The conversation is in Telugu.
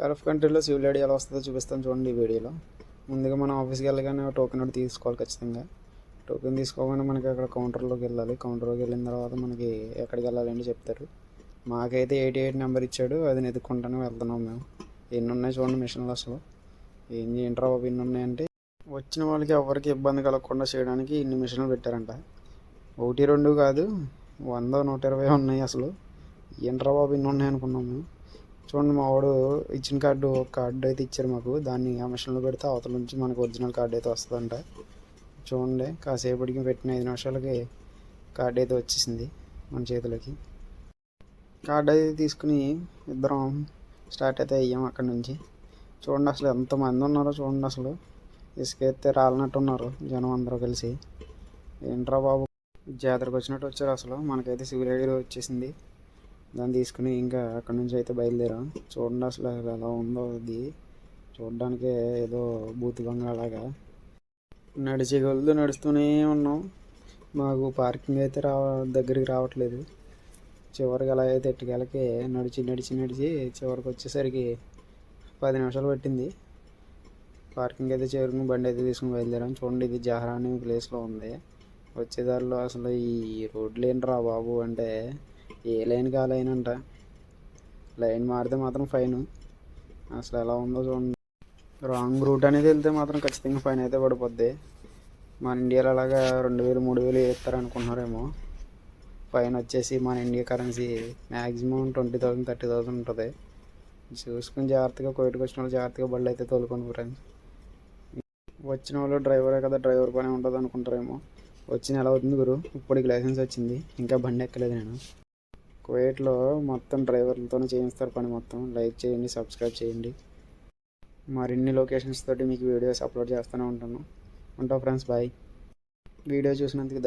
గల్ఫ్ కంట్రీలో సివిల్ ఐడి ఎలా వస్తుందో చూపిస్తాను చూడండి ఈ వీడియోలో. ముందుగా మనం ఆఫీస్కి వెళ్ళగానే టోకెన్ ఒకటి తీసుకోవాలి ఖచ్చితంగా. టోకెన్ తీసుకోగానే మనకి అక్కడ కౌంటర్లోకి వెళ్ళాలి. కౌంటర్లోకి వెళ్ళిన తర్వాత మనకి ఎక్కడికి వెళ్ళాలని చెప్తారు. మాకైతే ఎయిటీ ఎయిట్ నెంబర్ ఇచ్చాడు. అది వెతుక్కుంటానే వెళ్తున్నాం మేము. ఎన్ని ఉన్నాయి చూడండి మిషన్లు అసలు. ఏం ఏంట్రా బాబు ఎన్ని ఉన్నాయంటే. వచ్చిన వాళ్ళకి ఎవరికి ఇబ్బంది కలగకుండా చేయడానికి ఇన్ని మిషన్లు పెట్టారంట. ఒకటి రెండు కాదు వంద నూట ఇరవై ఉన్నాయి అసలు. ఏంట్రా బాబు ఇన్ని ఉన్నాయి అనుకున్నాం మేము. చూడండి మా వాడు ఇచ్చిన కార్డు ఒక కార్డు అయితే ఇచ్చారు మాకు. దాన్ని ఆ మిషన్లో పెడితే అవతల నుంచి మనకు ఒరిజినల్ కార్డు అయితే వస్తుందంట. చూడండి కాసేపటికి పెట్టిన ఐదు నిమిషాలకి కార్డు అయితే వచ్చేసింది మన చేతిలోకి. కార్డు అయితే తీసుకుని ఇద్దరం స్టార్ట్ అయితే అయ్యాం అక్కడి నుంచి. చూడండి అసలు ఎంతమంది ఉన్నారో చూడండి అసలు. ఇసుక ఎత్తే రాలినట్టు ఉన్నారు జనం అందరూ కలిసి. ఏంట్రా బాబు? జాతరకు వచ్చినట్టు వచ్చారు అసలు. మనకైతే సివిల్ ఐడి వచ్చేసింది. దాన్ని తీసుకుని ఇంకా అక్కడి నుంచి అయితే బయలుదేరాం. చూడండి అసలు ఎలా ఉందో అది. చూడడానికే ఏదో బూత్ బంగాలాగా నడిచి కొలది నడుస్తూనే ఉన్నాం. మాకు పార్కింగ్ అయితే రావ దగ్గరికి రావట్లేదు. చివరికి అలా అయితే ఎట్టుకెళ్ళకి నడిచి నడిచి నడిచి చివరికి వచ్చేసరికి పది నిమిషాలు పట్టింది. పార్కింగ్ అయితే చేరుకుని బండి అయితే తీసుకుని బయలుదేరాం. చూడండి ఇది జహరా అనే ప్లేస్లో ఉంది. వచ్చేదారిలో అసలు ఈ రోడ్లు ఏంట్రా బాబు అంటే ఏ లైన్కి ఆ లైన్ అంట? లైన్ మారితే మాత్రం ఫైన్. అసలు ఎలా ఉందో చూడండి. రాంగ్ రూట్ అనేది వెళ్తే మాత్రం ఖచ్చితంగా ఫైన్ అయితే పడిపోద్ది. మన ఇండియాలో అలాగా రెండు వేలు మూడు వేలు వేస్తారు అనుకుంటున్నారేమో ఫైన్ వచ్చేసి మన India currency maximum twenty thousand thirty thousand ఉంటుంది. చూసుకుని జాగ్రత్తగా కోయిట్కి వచ్చిన వాళ్ళు జాగ్రత్తగా బళ్ళు అయితే తోలుకొని ఫ్రెండ్స్ వచ్చిన వాళ్ళు డ్రైవరే కదా డ్రైవర్ పని ఉంటుంది అనుకుంటారేమో వచ్చిన ఎలా అవుతుంది గురు? ఇప్పటికి లైసెన్స్ వచ్చింది. ఇంకా బండి ఎక్కలేదు నేను. కువైట్లో మొత్తం డ్రైవర్లతోనే చేయిస్తారు పని మొత్తం. లైక్ చేయండి సబ్స్క్రైబ్ చేయండి. మరిన్ని లొకేషన్స్ తోటి మీకు వీడియోస్ అప్లోడ్ చేస్తూనే ఉంటాను ఉంటావు ఫ్రెండ్స్ బాయ్. వీడియో చూసినందుకు